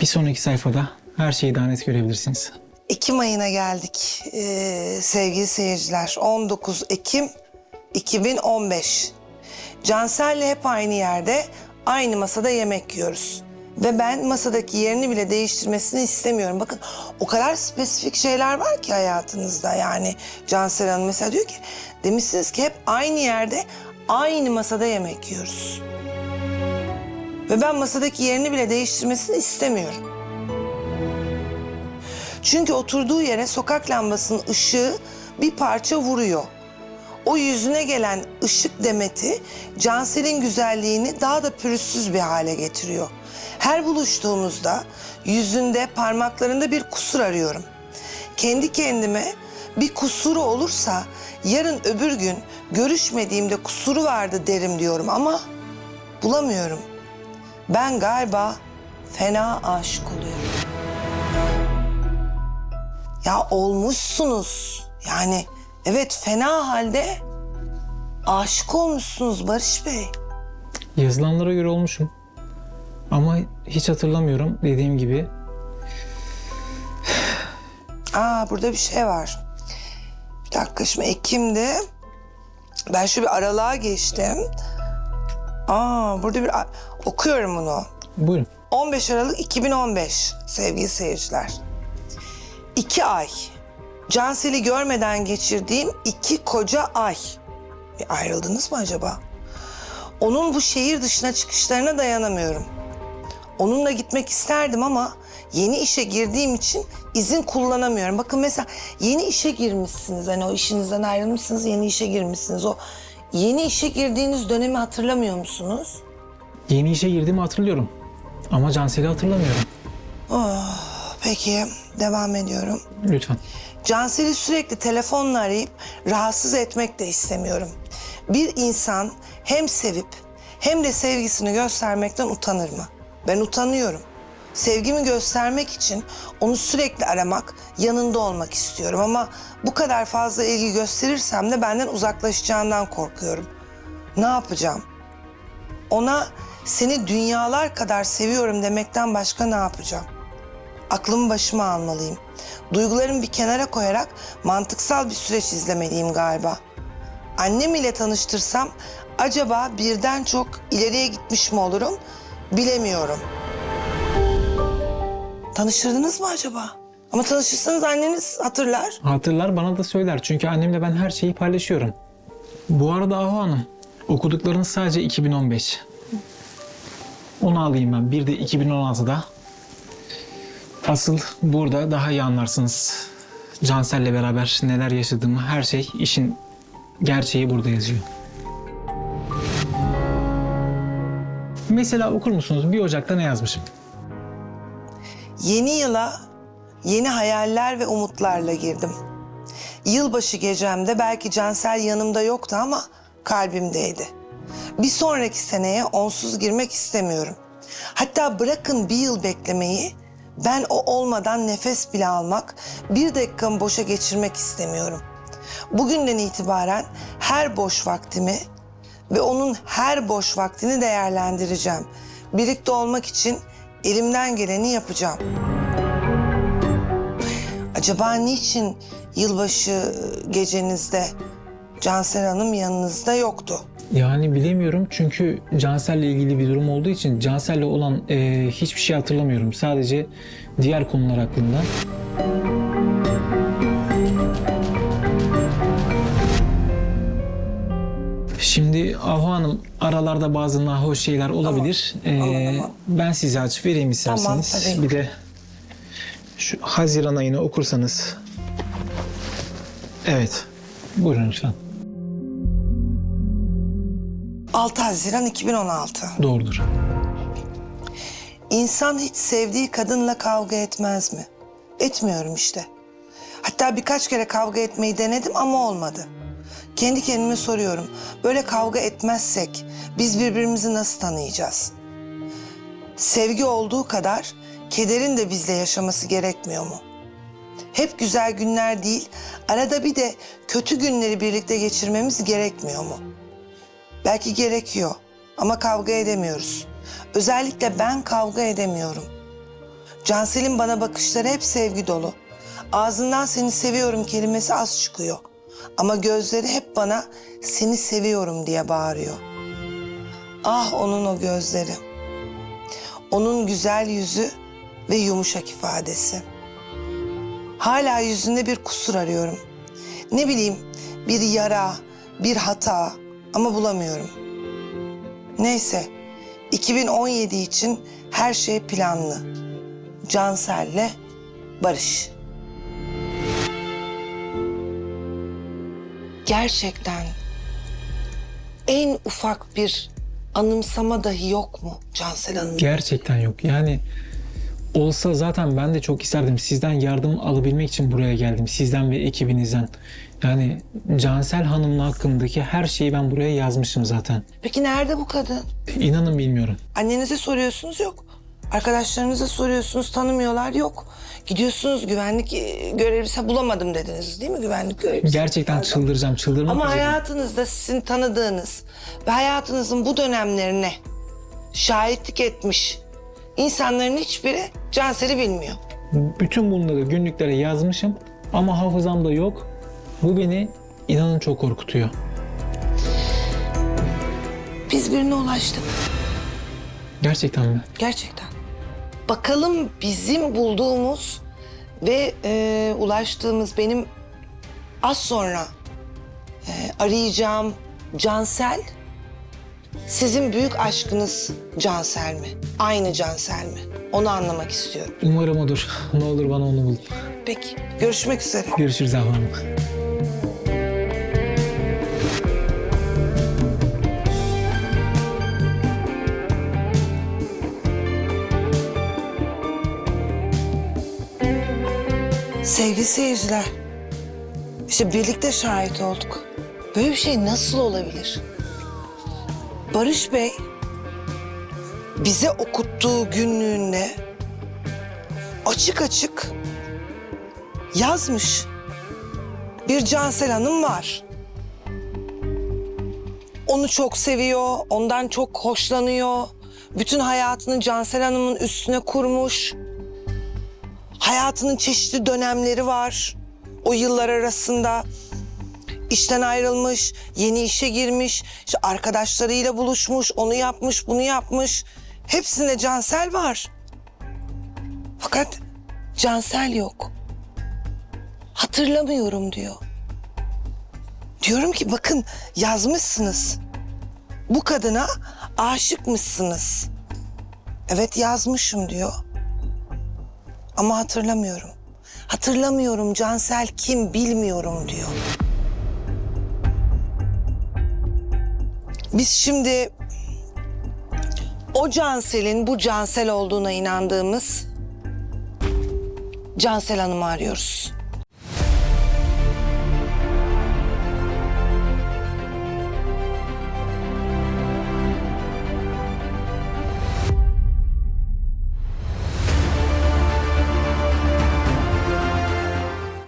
Bir sonraki sayfada her şeyi daha net görebilirsiniz. Ekim ayına geldik ee, sevgili seyirciler. 19 Ekim 2015. Cansel'le hep aynı yerde, aynı masada yemek yiyoruz. Ve ben masadaki yerini bile değiştirmesini istemiyorum. Bakın o kadar spesifik şeyler var ki hayatınızda. Yani Cansel Hanım mesela diyor ki, demişsiniz ki hep aynı yerde, aynı masada yemek yiyoruz. Ve ben masadaki yerini bile değiştirmesini istemiyorum. Çünkü oturduğu yere sokak lambasının ışığı bir parça vuruyor. O yüzüne gelen ışık demeti Cansel'in güzelliğini daha da pürüzsüz bir hale getiriyor. Her buluştuğumuzda yüzünde, parmaklarında bir kusur arıyorum. Kendi kendime bir kusuru olursa yarın öbür gün görüşmediğimde kusuru vardı derim diyorum ama bulamıyorum. Ben galiba fena aşık oluyorum. Ya olmuşsunuz. Yani evet fena halde aşık olmuşsunuz Barış Bey. Yazılanlara göre olmuşum. Ama hiç hatırlamıyorum dediğim gibi. Aa burada bir şey var. Bir dakika şimdi Ekim'de ben şu bir aralığa geçtim. Aa burada bir okuyorum bunu. Buyurun. 15 Aralık 2015 sevgili seyirciler. İki ay. Cansel'i görmeden geçirdiğim iki koca ay. Bir ayrıldınız mı acaba? Onun bu şehir dışına çıkışlarına dayanamıyorum. Onunla gitmek isterdim ama yeni işe girdiğim için izin kullanamıyorum. Bakın mesela yeni işe girmişsiniz. Hani o işinizden ayrılmışsınız, yeni işe girmişsiniz. O yeni işe girdiğiniz dönemi hatırlamıyor musunuz? Yeni işe girdiğimi hatırlıyorum. Ama Cansel'i hatırlamıyorum. Peki, devam ediyorum. Lütfen. Cansel'i sürekli telefonla arayıp rahatsız etmek de istemiyorum. Bir insan hem sevip hem de sevgisini göstermekten utanır mı? Ben utanıyorum. Sevgimi göstermek için onu sürekli aramak, yanında olmak istiyorum ama bu kadar fazla ilgi gösterirsem de benden uzaklaşacağından korkuyorum. Ne yapacağım? Ona seni dünyalar kadar seviyorum demekten başka ne yapacağım? Aklımı başıma almalıyım. Duygularımı bir kenara koyarak mantıksal bir süreç izlemeliyim galiba. Annem ile tanıştırsam acaba birden çok ileriye gitmiş mi olurum bilemiyorum. Tanıştırdınız mı acaba? Ama tanışırsanız anneniz hatırlar. Hatırlar bana da söyler. Çünkü annemle ben her şeyi paylaşıyorum. Bu arada Ahu Hanım, okuduklarınız sadece 2015. Onu alayım ben. Bir de 2016'da. Asıl burada daha iyi anlarsınız. Cansel'le beraber neler yaşadığımı, her şey, işin gerçeği burada yazıyor. Mesela okur musunuz? 1 Ocak'ta ne yazmışım? Yeni yıla yeni hayaller ve umutlarla girdim. Yılbaşı gecemde belki Cansel yanımda yoktu ama kalbimdeydi. Bir sonraki seneye onsuz girmek istemiyorum. Hatta bırakın bir yıl beklemeyi, ben o olmadan nefes bile almak, bir dakikamı boşa geçirmek istemiyorum. Bugünden itibaren her boş vaktimi ve onun her boş vaktini değerlendireceğim. Birlikte olmak için elimden geleni yapacağım. Acaba niçin yılbaşı gecenizde Cansel Hanım yanınızda yoktu? Yani bilemiyorum çünkü Cansel'le ilgili bir durum olduğu için Cansel'le olan e, hiçbir şey hatırlamıyorum. Sadece diğer konular hakkında. Şimdi Ahu Hanım aralarda bazı nahoş şeyler olabilir. Ee, Tamam, tamam. Ben size aç vereyim isterseniz. tabii. bir de şu Haziran ayını okursanız. Evet. Buyurun lütfen. 6 Haziran 2016. Doğrudur. İnsan hiç sevdiği kadınla kavga etmez mi? Etmiyorum işte. Hatta birkaç kere kavga etmeyi denedim ama olmadı. Kendi kendime soruyorum. Böyle kavga etmezsek biz birbirimizi nasıl tanıyacağız? Sevgi olduğu kadar kederin de bizle yaşaması gerekmiyor mu? Hep güzel günler değil, arada bir de kötü günleri birlikte geçirmemiz gerekmiyor mu? Belki gerekiyor ama kavga edemiyoruz. Özellikle ben kavga edemiyorum. Cansel'in bana bakışları hep sevgi dolu. Ağzından seni seviyorum kelimesi az çıkıyor. Ama gözleri hep bana seni seviyorum diye bağırıyor. Ah onun o gözleri. Onun güzel yüzü ve yumuşak ifadesi. Hala yüzünde bir kusur arıyorum. Ne bileyim bir yara, bir hata ama bulamıyorum. Neyse 2017 için her şey planlı. Cansel'le barış. Gerçekten en ufak bir anımsama dahi yok mu Cansel Hanım? Gerçekten yok. Yani olsa zaten ben de çok isterdim. Sizden yardım alabilmek için buraya geldim. Sizden ve ekibinizden. Yani Cansel Hanım'la hakkındaki her şeyi ben buraya yazmışım zaten. Peki nerede bu kadın? İnanın bilmiyorum. Annenize soruyorsunuz yok. Arkadaşlarınıza soruyorsunuz tanımıyorlar yok. Gidiyorsunuz güvenlik e, görevlisi bulamadım dediniz değil mi güvenlik görevlisi? Gerçekten çıldıracağım, çıldırmak Ama üzereyim. hayatınızda sizin tanıdığınız ve hayatınızın bu dönemlerine şahitlik etmiş insanların hiçbiri Cansel'i bilmiyor. Bütün bunları günlüklere yazmışım ama hafızamda yok. Bu beni inanın çok korkutuyor. Biz birine ulaştık Gerçekten mi? gerçekten. Bakalım bizim bulduğumuz ve e, ulaştığımız benim az sonra e, arayacağım Cansel sizin büyük aşkınız Cansel mi? Aynı Cansel mi? Onu anlamak istiyorum. Umarım odur. Ne olur bana onu bul. Peki görüşmek üzere. Görüşürüz Ahu Sevgili seyirciler, işte birlikte şahit olduk. Böyle bir şey nasıl olabilir? Barış Bey bize okuttuğu günlüğünde açık açık yazmış. Bir Cansel Hanım var. Onu çok seviyor, ondan çok hoşlanıyor. Bütün hayatını Cansel Hanım'ın üstüne kurmuş. Hayatının çeşitli dönemleri var. O yıllar arasında işten ayrılmış, yeni işe girmiş, işte arkadaşlarıyla buluşmuş, onu yapmış, bunu yapmış. Hepsinde Cansel var. Fakat Cansel yok. Hatırlamıyorum diyor. Diyorum ki bakın yazmışsınız. Bu kadına aşıkmışsınız. Evet yazmışım diyor. Ama hatırlamıyorum. Hatırlamıyorum Cansel kim bilmiyorum diyor. Biz şimdi o Cansel'in bu Cansel olduğuna inandığımız Cansel Hanım'ı arıyoruz.